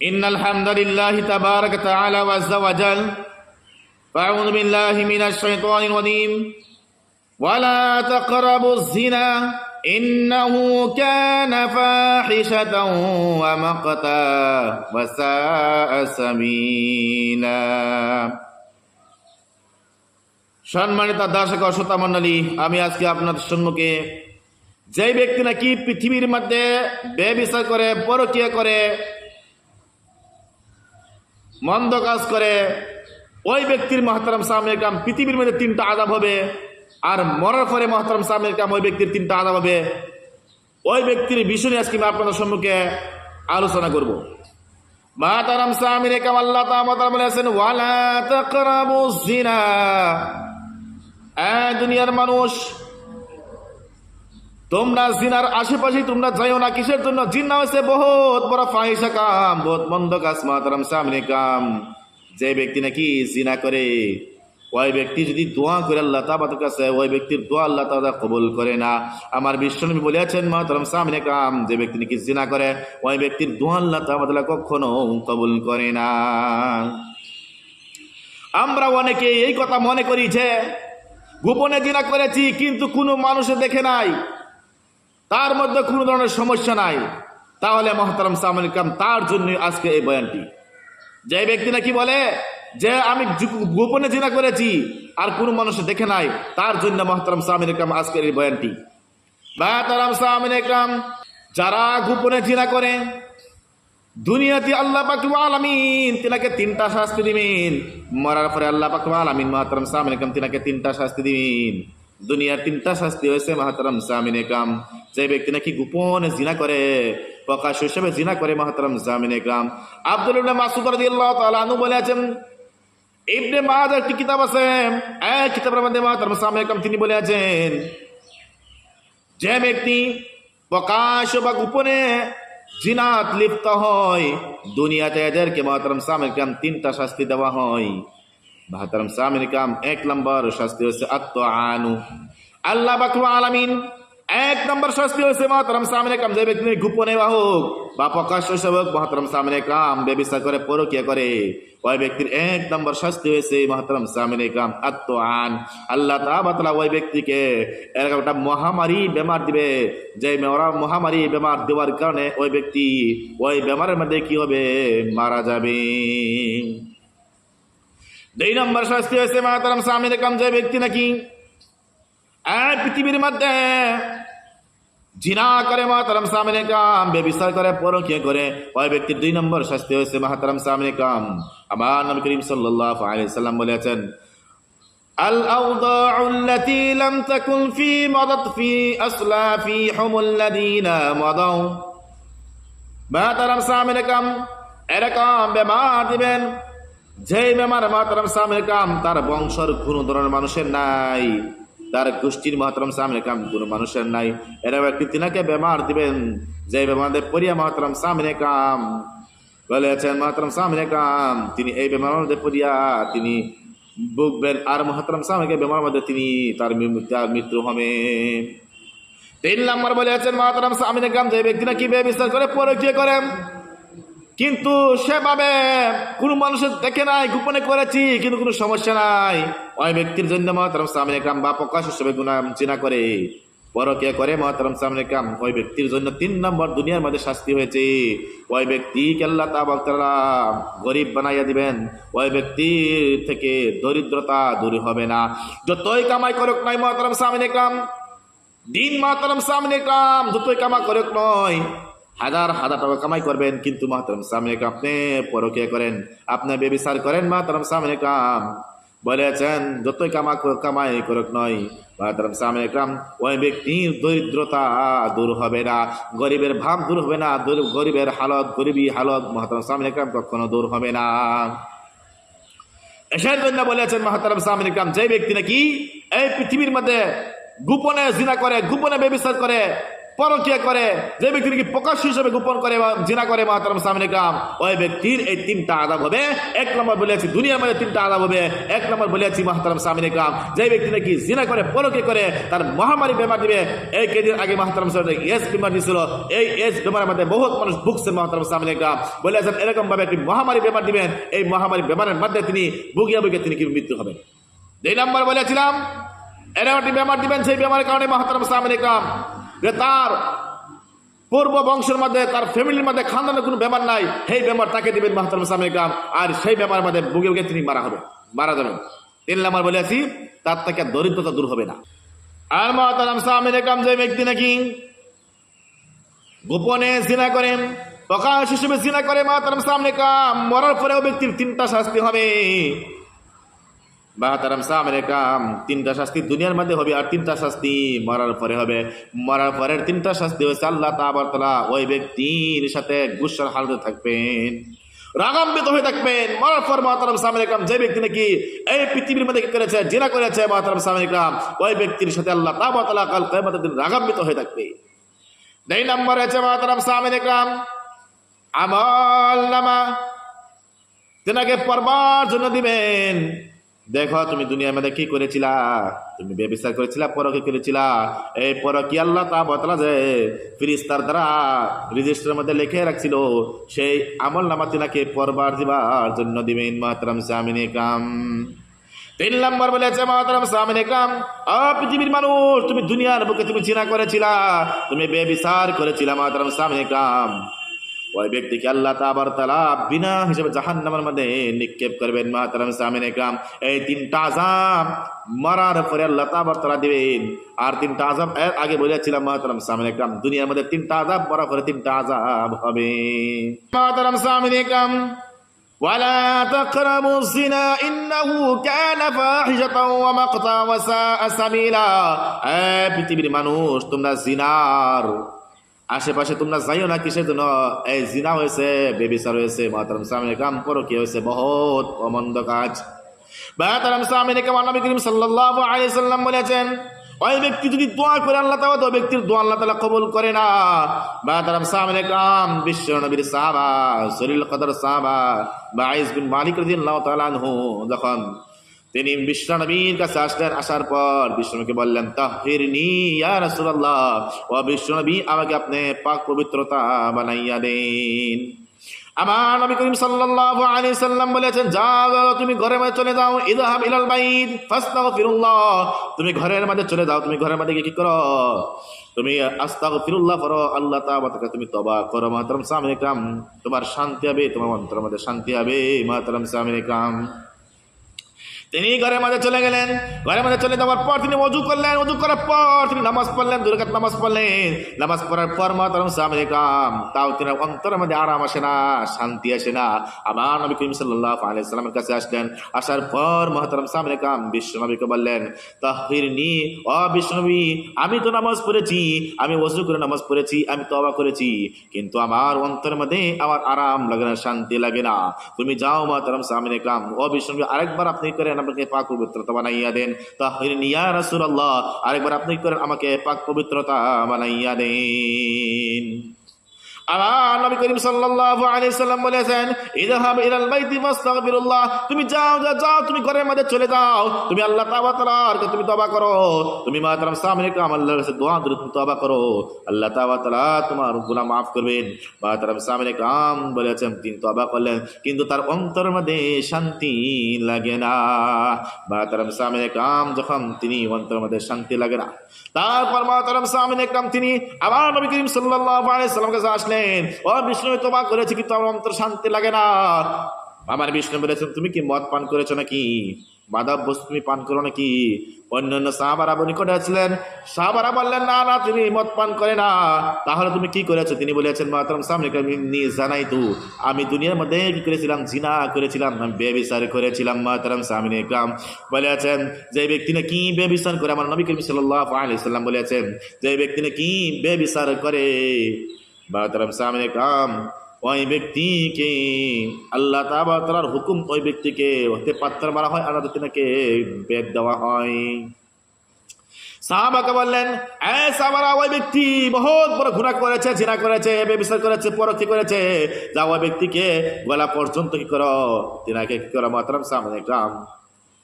إن الحمد لله تبارك تعالى وعز وجل فأعوذ بالله من الشيطان الرجيم ولا تقربوا الزنا إنه كان فاحشة ومقتا وساء سبيلا সম্মানিত দর্শক ও শ্রোতা মণ্ডলী আমি আজকে আপনাদের সম্মুখে যে ব্যক্তি নাকি পৃথিবীর মধ্যে ব্যবচার করে পরকিয়া করে মন্দ কাজ করে ওই ব্যক্তির মহতারাম সামনে কাম পৃথিবীর মধ্যে তিনটা আদাব হবে আর মরার পরে মহতারাম সামনে কাম ওই ব্যক্তির তিনটা আদাব হবে। ওই ব্যক্তির বিষয় আজকে আমি আপনাদের সম্মুখে আলোচনা করব। মাতারাম সামির কাম আল্লাহ তাআলা বলেছেন ওয়ালা তাকরাবুজ জিনা এ দুনিয়ার মানুষ তোমরা জিনার আশেপাশে তোমরা যাইও না, কিসের জন্য? জিন্না হয়েছে বহুত বড় ফাহিসা কাম, বহুত মন্দ কাজ, মাতারাম সামনে কাম। যে ব্যক্তি নাকি জিনা করে, ওই ব্যক্তি যদি দোয়া করে, আল্লাহ তাবাদের কাছে ওই ব্যক্তির দোয়া আল্লাহ তাআলা কবুল করে না। আমার বিশ্বনবী বলেছেন, মাতারাম সামনে কাম, যে ব্যক্তি নাকি জিনা করে, ওই ব্যক্তির দোয়া আল্লাহ তাবাদা কখনো কবুল করে না। আমরা অনেকে এই কথা মনে করি যে, গোপনে জিনা করেছি, কিন্তু কোনো মানুষে দেখে নাই। তার মধ্যে কোনো ধরনের সমস্যা নাই। তাহলে মহতারাম সামন কাম তার জন্য আজকে এই বয়ানটি। যে ব্যক্তি নাকি বলে যে আমি গোপনে জিনা করেছি আর কোনো মানুষ দেখে নাই, তার জন্য মহতারাম সামিন কাম আজকের এই বয়ানটি। মহতারাম সামিন কাম যারা গোপনে জিনা করে, দুনিয়াতে আল্লাহ পাক আলামিন তিনাকে তিনটা শাস্তি দিবেন। মরার পরে আল্লাহ পাক আলামিন মাহতারাম সামিন কাম তিনাকে তিনটা শাস্তি দিবেন। দুনিয়ার তিনটা শাস্তি হয়েছে মাহতারাম সামিন কাম। যে ব্যক্তি নাকি গোপনে জিনা করে প্রকাশ হিসেবে জিনা করে মাহতারাম সামিন কাম আব্দুল ইবনে মাসুদ রাদিয়াল্লাহু তাআলা আনহু বলেছেন, ইবনে মাহাদ একটি কিতাব আছে? এক কিতাবের মধ্যে মাহতারাম সামিন কাম তিনি বলে আছেন যে ব্যক্তি প্রকাশ বা গোপনে জিনাত লিপ্ত হয়, দুনিয়াতে এদেরকে মহাতারাম কাম তিনটা শাস্তি দেওয়া হয়। মহাতারাম কাম এক নম্বর শাস্তি হচ্ছে আত্ম আনু আল্লাহ বাকু আলামিন এক নম্বর শাস্তি হয়েছে? মহাতারাম সামনে কাম যে ব্যক্তি গোপনে বা হোক বা প্রকাশ হিসেবে হোক মহাতারাম সামির কাম, ব্যবস্থা করে, পরকিয়া করে। ওই ব্যক্তির এক নম্বর শাস্তি হয়েছে? মহাতারাম সামনে কাম আত্ম আন আল্লাহ তাবাতলা ওই ব্যক্তিকে এরকম একটা মহামারী বেমার দিবে। যে ওরা মহামারী বেমার দেওয়ার কারণে ওই ব্যক্তি ওই বেমারের মধ্যে কি হবে? মারা যাবে। দুই নম্বর শাস্তি হয়েছে? মহাতারাম সামনে কাম, যে ব্যক্তি নাকি এই পৃথিবীর মধ্যে জিনা করে মহাতারাম সামনে কাম বেবিচার করে পরকিয়া করে ওই ব্যক্তির দুই নম্বর শাস্তি হয়েছে মহাতারাম সামনে কাম আমার নবী করিম সাল্লাল্লাহু আলাইহি সাল্লাম বলেছেন الأوضاع التي لم تكن في مضت في أسلافهم الذين مضوا মহাতারাম সামনে কাম এরকম বেমার দিবেন যে বেমার মহাতারাম সামনে কাম তার বংশর কোনো ধরনের মানুষের নাই তার গোষ্ঠীর মহাতারাম সামনে কাম, কোনো মানুষের নাই। এরকম একটি তিনাকে বেমার দিবেন যে বেমারদের পরিয়া মহাতারাম সামনে কাম। বলেছেন, মহাতারাম সামনে কাম, তিনি এই বেমার মধ্যে পড়িয়া তিনি ভুগবেন আর মহাতারাম সামনে বেমার মধ্যে তিনি তার মৃত্যু- হবে। তিন নম্বর বলে আছেন মহাতারাম সামিন কাম যে ব্যক্তি নাকি ব্যবস্থা করে পরকিয়া করেন। কিন্তু সেভাবে কোনো মানুষের দেখে নাই, গোপনে করেছি, কিন্তু কোনো সমস্যা নাই। ওই ব্যক্তির জন্য মহাতারাম সামিন কাম বা প্রকাশ হিসেবে গুণা চিনা করে, পরকিয়া করে মহাতারাম সামিন কাম ওই ব্যক্তির জন্য তিন নম্বর দুনিয়ার মধ্যে শাস্তি হয়েছে। ওই ব্যক্তি কেল্লা তা তাআলা গরিব বানাইয়া দিবেন, ওই ব্যক্তির থেকে দরিদ্রতা দূর হবে না। যতই কামাই করুক নাই মহাতারাম সামিন কাম দিন মাতারাম সামনে কাম যতই কামা করে নয় হাজার হাজার টাকা কামাই করবেন, কিন্তু মাতারাম সামনে কাম আপনি পরকে করেন। আপনি বেবিচার করেন মাতারাম সামনে কাম বলেছেন, যতই কামা কামাই করুক নয়। মাতারাম সামনে কাম ওই ব্যক্তির দরিদ্রতা দূর হবে না, গরিবের ভাব দূর হবে না গরিবের হালত, গরিবী হালত মহাতারাম সামনে কাম কখনো দূর হবে না। এসের জন্য বলেছেন মহাতারাম সামিন ইকরাম যে ব্যক্তি নাকি এই পৃথিবীর মধ্যে গোপনে জিনা করে, গোপনে ব্যবচার করে পরকিয়া করে, যে ব্যক্তি নাকি প্রকাশ্য হিসেবে গোপন করে বা জিনা করে মহাতারাম সামনে কাম ওই ব্যক্তির এই তিনটা আদাব হবে। এক নম্বর বলেছি দুনিয়ার মধ্যে তিনটা আদাব হবে। এক নম্বর বলেছি মহাতারাম সামনে কাম যে ব্যক্তি নাকি জিনা করে পরকে করে, তার মহামারী বেমার দিবে। এই কেদিন আগে মহাতারাম সামনে এস বেমার দিয়েছিল এই এস বেমারের মধ্যে বহুত মানুষ ভুগছে মহাতারাম সামনে কাম বলেছেন এরকম ভাবে একটি মহামারী বেমার দিবেন। এই মহামারী বেমারের মধ্যে তিনি ভুগিয়া বুগিয়ে তিনি কি মৃত্যু হবেন। দুই নম্বর বলেছিলাম এরকম একটি বেমার দিবেন, সেই বেমারের কারণে মহাতারাম সামনে কাম যে তার পূর্ব বংশের মধ্যে, তার ফ্যামিলির মধ্যে খানদানের কোনো ব্যাপার নাই, সেই ব্যাপার তাকে দিবেন মাহতার সামনে কাম আর সেই ব্যাপার মধ্যে বুকে বুকে তিনি মারা হবে মারা যাবেন। তিন নাম্বার বলে আছি, তার থেকে দরিদ্রতা দূর হবে না। আর মহাতারাম সামনে কাম যে ব্যক্তি নাকি গোপনে জিনা করেন, প্রকাশ হিসেবে জিনা করে মহাতারাম সামনে কাম মরার পরেও ব্যক্তির তিনটা শাস্তি হবে। বাহাতারাম সামনে কাম, তিনটা শাস্তি দুনিয়ার মধ্যে হবে আর তিনটা শাস্তি মরার পরে হবে। মরার পরের তিনটা শাস্তি হয়েছে আল্লাহ তাবারতলা ওই ব্যক্তির সাথে গুসার হালতে থাকবেন রাগাম্বিত হয়ে থাকবেন। মরার পর মহাতারাম সামনে কাম, যে ব্যক্তি নাকি এই পৃথিবীর মধ্যে কি করেছে, জেনা করেছে মহাতারাম সামনে কাম, ওই ব্যক্তির সাথে আল্লাহ তাবারতলা কাল কেমতের দিন রাগাম্বিত হয়ে থাকবে। দুই নম্বর আছে মহাতারাম সামনে কাম, আমল নামা তেনাকে পরবার জন্য দিবেন। দেখো, তুমি দুনিয়ার মধ্যে কি করেছিলা? তুমি ব্যবসার করেছিলা, পরকে করেছিলা। এই পরকি আল্লাহ তা বতলা যে ফিরিস্তার দ্বারা রেজিস্টারের মধ্যে লিখে রাখছিল, সেই আমল নামা নাকি পরবার দিবার জন্য দিবেন মাতরাম সামিনে কাম। তিন নম্বর বলেছে, মাতারাম সামনে কাম। পৃথিবীর মানুষ, তুমি দুনিয়ার বুকে তুমি চিনা করেছিলা, তুমি বেবিচার করেছিলা, মাতারাম সামনে কাম। ওই ব্যক্তিকে আল্লাহ তাবার তালা বিনা হিসেবে জাহান নামের মধ্যে নিক্ষেপ করবেন মাতারাম সামিনে কাম এই তিনটা আজাম মরার পরে আল্লাহ তাবার তালা দিবেন আর তিনটা আজাব এর আগে বলেছিলাম মাতারাম সামিনে কাম দুনিয়ার মধ্যে তিনটা আজাব মরার পরে তিনটা আজাব হবে মাতারাম সামিনে কাম ولا تقربوا الزنا إنه كان فاحشة ومقتا وساء سبيلا এ পৃথিবীর মানুষ তোমরা জিনার আশেপাশে তোমরা যাইও না কিসের জন্য? এই জিনা হয়েছে, বেবিচার হয়েছে মাতারাম সামনে কাম করো কি হয়েছে, বহুত অমন্দ কাজ। মাতারাম সামনে কাম নবী করিম সাল্লাল্লাহু আলাইহি বলেছেন, ওই ব্যক্তি যদি দোয়া করে আল্লাহ তাআলা, তো ব্যক্তির দোয়া আল্লাহ তাআলা কবুল করে না। মাতারাম সামনে কাম, বিশ্ব নবীর সাহাবা সরিল কদর সাহাবা বাইস বিন মালিক রাদিয়াল্লাহু তাআলা আনহু, যখন তিনি বিশ্বনবীর কাছে আসলেন, আসার পর বিষ্ণুকে বললেন, তাহিরনি ইয়া রাসূলুল্লাহ, ও বিশ্বনবী আমাকে আপনি পাক পবিত্রতা বানাইয়া দেন। আমার নবী করিম সাল্লাল্লাহু আলাইহি সাল্লাম বলেছেন, যাও, তুমি ঘরের মধ্যে চলে যাও, ইযহাব ইলাল বাইত, ফাস্তাগফিরুল্লাহ। তুমি ঘরের মধ্যে চলে যাও, তুমি ঘরের মধ্যে কি করো? তুমি আস্তাগফিরুল্লাহ করো, আল্লাহ তাআলা তুমি তওবা করো, মাহতারাম সামনে কাম তোমার শান্তি হবে, তোমার অন্তরের মধ্যে শান্তি হবে মাহতারাম সামনে কাম তিনি ঘরের মাঝে চলে গেলেন। ঘরের মাঝে চলে যাওয়ার পর তিনি অজু করলেন। অজু করার পর তিনি নামাজ পড়লেন দুর্গাত নামাজ পড়লেন। নামাজ পড়ার পর মাতারম সামনে কাম তাও তিনি অন্তরের মধ্যে আরাম আসে না, শান্তি আসে না। আমার নবী করিম সাল্লাহ আলি সাল্লামের কাছে আসলেন। আসার পর মহাতারম সামনে কাম বিশ্বনবীকে বললেন তাহিরনি ও বিশ্বনবী, আমি তো নামাজ পড়েছি, আমি অজু করে নামাজ পড়েছি, আমি তবা করেছি। কিন্তু আমার অন্তরের মধ্যে আমার আরাম লাগে না, শান্তি লাগে না। তুমি যাও মাতারম সামনে কাম ও বিশ্বনবী, আরেকবার আপনি করেন আমাকে পাক পবিত্রতা বানাইয়া দেন। তাহির নিয়া রাসূলুল্লাহ, আরেকবার আপনি করেন আমাকে পাক পবিত্রতা বানাইয়া দেন। কিন্তু তার অন্তরের মধ্যে শান্তি লাগে না। মাতরম সামনে কাম যখন তিনি অন্তরের মধ্যে শান্তি লাগে না, তারপর মাতরম সামনে কাম তিনি আবার নবী করিম সাল্লাল্লাহু আলাইহি কাছে আসলেন। ও বিষ্ণু তোমা করেছি, কিন্তু আমার অন্তর শান্তি লাগে না। আমার বিষ্ণু বলেছেন, তুমি কি মদ পান করেছ নাকি? মাদক বস্তু তুমি পান করো নাকি? অন্যান্য সাহাবারা নিকটে আছিলেন সাহাবারা বললেন, না না, তুমি মদ পান করে না। তাহলে তুমি কি করেছ? তিনি বলেছেন, মাতরম সামনে জানাই তু আমি দুনিয়ার মধ্যে কি করেছিলাম? জিনা করেছিলাম, আমি বেবিচার করেছিলাম, মাতরম সামনে গ্রাম। বলেছেন, যে ব্যক্তি না কি বেবিচার করে, আমার নবী করিম সাল্লাল্লাহু আলাইহি সাল্লাম বলেছেন, যে ব্যক্তি না কি বেবিচার করে মাতরম সামনে কাম, ওই ব্যক্তিকে, আল্লাহ তাবার হুকুম ওই ব্যক্তিকে হতে পাত্র মারা হয় আর তিনাকে বেদ দেওয়া হয়। সাহাবাকে বললেন, এ সাহাবারা, ওই ব্যক্তি বহুত বড় ঘোরা করেছে, জিনা করেছে, বেবিচার করেছে পরকি করেছে। যা ওই ব্যক্তিকে গলা পর্যন্ত কি করো? তিনাকে কি করো? মাতরাম সামনে গ্রাম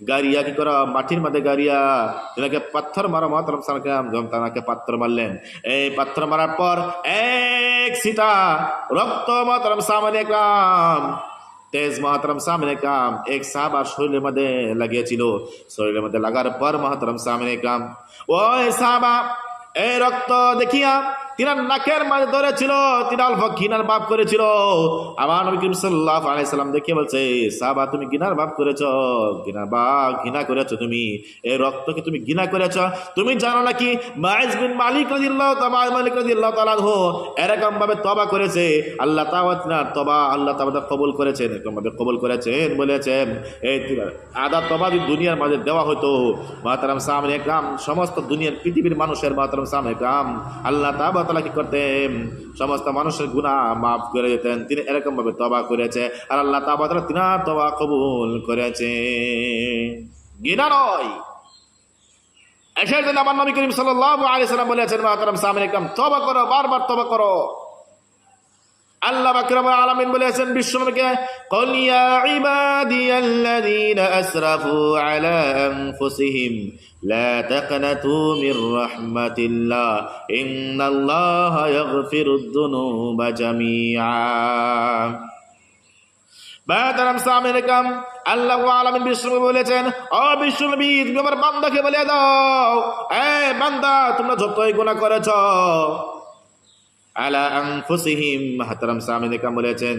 গাড়িয়া কি করো? মাটির মধ্যে গাড়িয়া। তিনাকে পাথর মারো সামগ্রাম যখন তাকে পাথর মারলেন। এই পাথর মারার পর এক সিটা রক্ত মাতরম সামনে গ্রাম তেজ মহাতরম সামনে কাম, এক সাহাবার শরীরের মধ্যে লাগিয়েছিল। শরীরের মধ্যে লাগার পর মহাতরম সামনে কাম। ওই সাহাবা এই রক্ত দেখিয়া তিনার নাকের মাঝে ধরেছিল তিন অল্প ঘৃণার ভাব করেছিল। আমার নবী করিম সাল্লাহ আলাইসাল্লাম দেখে বলছে, সাহাবা, তুমি ঘৃণার ভাব করেছ? ঘৃণার বা ঘৃণা করেছ তুমি? এই রক্তকে তুমি ঘৃণা করেছ? তুমি জানো নাকি মাইজ বিন মালিক রাদিয়াল্লাহু তাআলা মালিক রাদিয়াল্লাহু তাআলা আনহু এরকম ভাবে তবা করেছে। আল্লাহ তাআলা তিনার তবা আল্লাহ তাআলা কবুল করেছেন এরকম ভাবে কবুল করেছেন, বলেছেন। এই আদা তবা যদি দুনিয়ার মাঝে দেওয়া হতো মাতারাম সামনে একরাম, সমস্ত দুনিয়ার পৃথিবীর মানুষের মাতারাম সামনে একরাম, আল্লাহ তাআলা তাআলা কি করতেন, সমস্ত মানুষের গুণা মাফ করে দিতেন। তিনি এরকম ভাবে তবা করেছে আর আল্লাহ তাবা তালা তিনার তবা কবুল করেছে। গিনা নয়। এসে আমার নবী করিম সাল্লাহ আলাইহি সাল্লাম বলেছেন, মাহতারাম সামিন একদম তবা করো, বারবার তবা করো। আল্লাহ বাকরাম আলামিন বলেছেন বিশ্বনবীকে قل يا عبادي الذين اسرفوا على انفسهم لا تقنطوا من رحمة الله ان الله يغفر الذنوب جميعا বাদারাম সামিরকাম আল্লাহ আলামিন বিষ্ণু বলেছেন ও বিষ্ণুনবী তুমি আমার বান্দাকে বলে দাও এ বান্দা তোমরা যতই গুনাহ করেছ আলা আনফুসিহিম হাতারাম সামিরকাম বলেছেন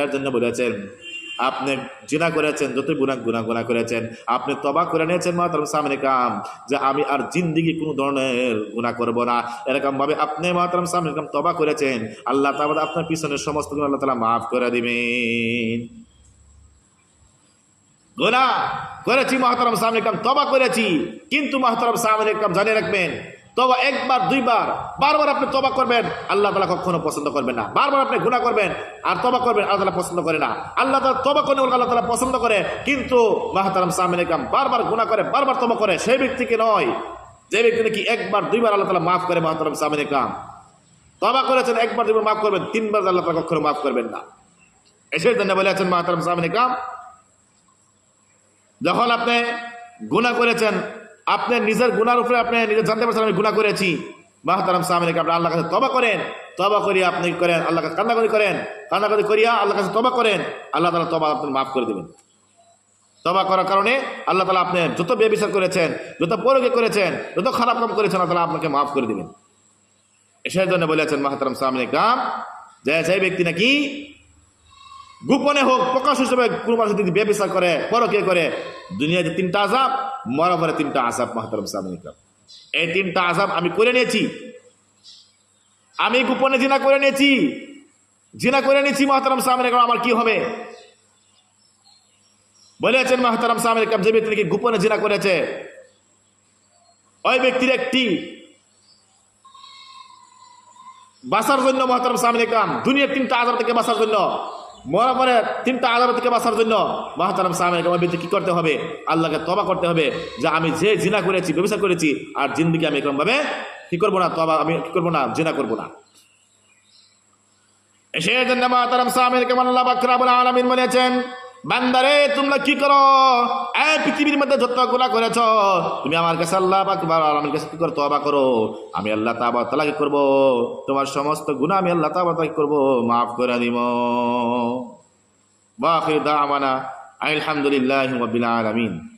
শেয়ার জন্য বলেছেন, আপনি জিনা করেছেন, যতই গুণা গুণা গুণা করেছেন, আপনি তবা করে নিয়েছেন মাতরম সামনে কাম যে আমি আর জিন্দিগি কোনো ধরনের গুণা করব না। এরকম ভাবে আপনি মাতরম সামনে কাম তবা করেছেন, আল্লাহ তাআলা আপনার পিছনের সমস্ত গুণ আল্লাহ তাআলা মাফ করে দিবেন। গুণা করেছি মহাতরম সামনে কাম তবা করেছি, কিন্তু মহাতরম সামনে কাম জানিয়ে রাখবেন তবা একবার, দুইবার, বারবার আপনি তবা করবেন, আল্লাহ তালা কখনো পছন্দ করবেন না। বারবার আপনি গুণা করবেন, আর তবা করবেন, আল্লাহ তালা পছন্দ করে না। আল্লাহ তালা তবা করলে আল্লাহ তালা পছন্দ করে, কিন্তু মাহাতারাম সামিন কাম বারবার গুণা করে, বারবার তবা করে, সেই ব্যক্তিকে নয়। যে ব্যক্তি নাকি একবার, দুইবার আল্লাহ তালা মাফ করে মাহাতারাম সামিন কাম তবা করেছেন, একবার, দুইবার মাফ করবেন, তিনবার আল্লাহ তালা কখনো মাফ করবেন না। এসে জন্য বলে আছেন মাহাতারাম সামিন কাম যখন আপনি গুণা করেছেন আপনি নিজের গুনার উপরে আপনি নিজে জানতে পারছেন, আমি গুণা করেছি। মাহতারাম সামিনকে আপনি আল্লাহ কাছে তবা করেন। তবা করিয়া আপনি করেন আল্লাহ কাছে কান্নাকারি করেন। কান্নাকারি করিয়া আল্লাহ কাছে তবা করেন। আল্লাহ তালা তবা আপনি মাফ করে দেবেন। তবা করার কারণে আল্লাহ তালা আপনি যত বেবিচার করেছেন, যত পরকে করেছেন, যত খারাপ কাম করেছেন, আল্লাহ তালা আপনাকে মাফ করে দেবেন। এসের জন্য বলেছেন মাহতারাম সামিন কাম যে সেই ব্যক্তি নাকি গোপনে হোক, প্রকাশ হিসেবে কোনো মানুষ যদি ব্যবসা করে, পরকে করে দুনিয়াতে তিনটা আজাব মরা পরে তিনটা আজাব মাহতারম সামিনিকাম এই তিনটা আজাব আমি করে নিয়েছি। আমি গোপনে জিনা করে নিয়েছি। জিনা করে নিয়েছি মাহতারাম সামিনিকাম আমার কি হবে? বলেছেন মাহতারাম সামিনিকাম যে ব্যক্তি নাকি গোপনে জিনা করেছে, ওই ব্যক্তির একটি বাঁচার জন্য মহাতারাম সামিনিকাম দুনিয়ার তিনটা আজাব থেকে বাঁচার জন্য মরা পরে তিনটা আদালত থেকে বাঁচার জন্য মাহাতারাম সাহামের ব্যক্তি কি করতে হবে? আল্লাহকে তবা করতে হবে। যে আমি যে জিনা করেছি, ব্যবসা করেছি, আর জিন্দিকে আমি এরকমভাবে কি করব না তবা আমি কি করব না, জিনা করব না। সেই জন্য মাহাতারাম সাহামের আল্লাহ বাকরাবুল আলমিন বলেছেন বান্দারে, তোমরা কি করো? এই পৃথিবীর মধ্যে যত গুণা করেছ, তুমি আমার কাছে আল্লাহ পাকবার আলমের কাছে কি করো? তবা করো। আমি আল্লাহ তাবা তালা কি করব। তোমার সমস্ত গুণা আমি আল্লাহ তাবা তালা কি করব। মাফ করে দিব। বা আমানা আলহামদুলিল্লাহ আলমিন।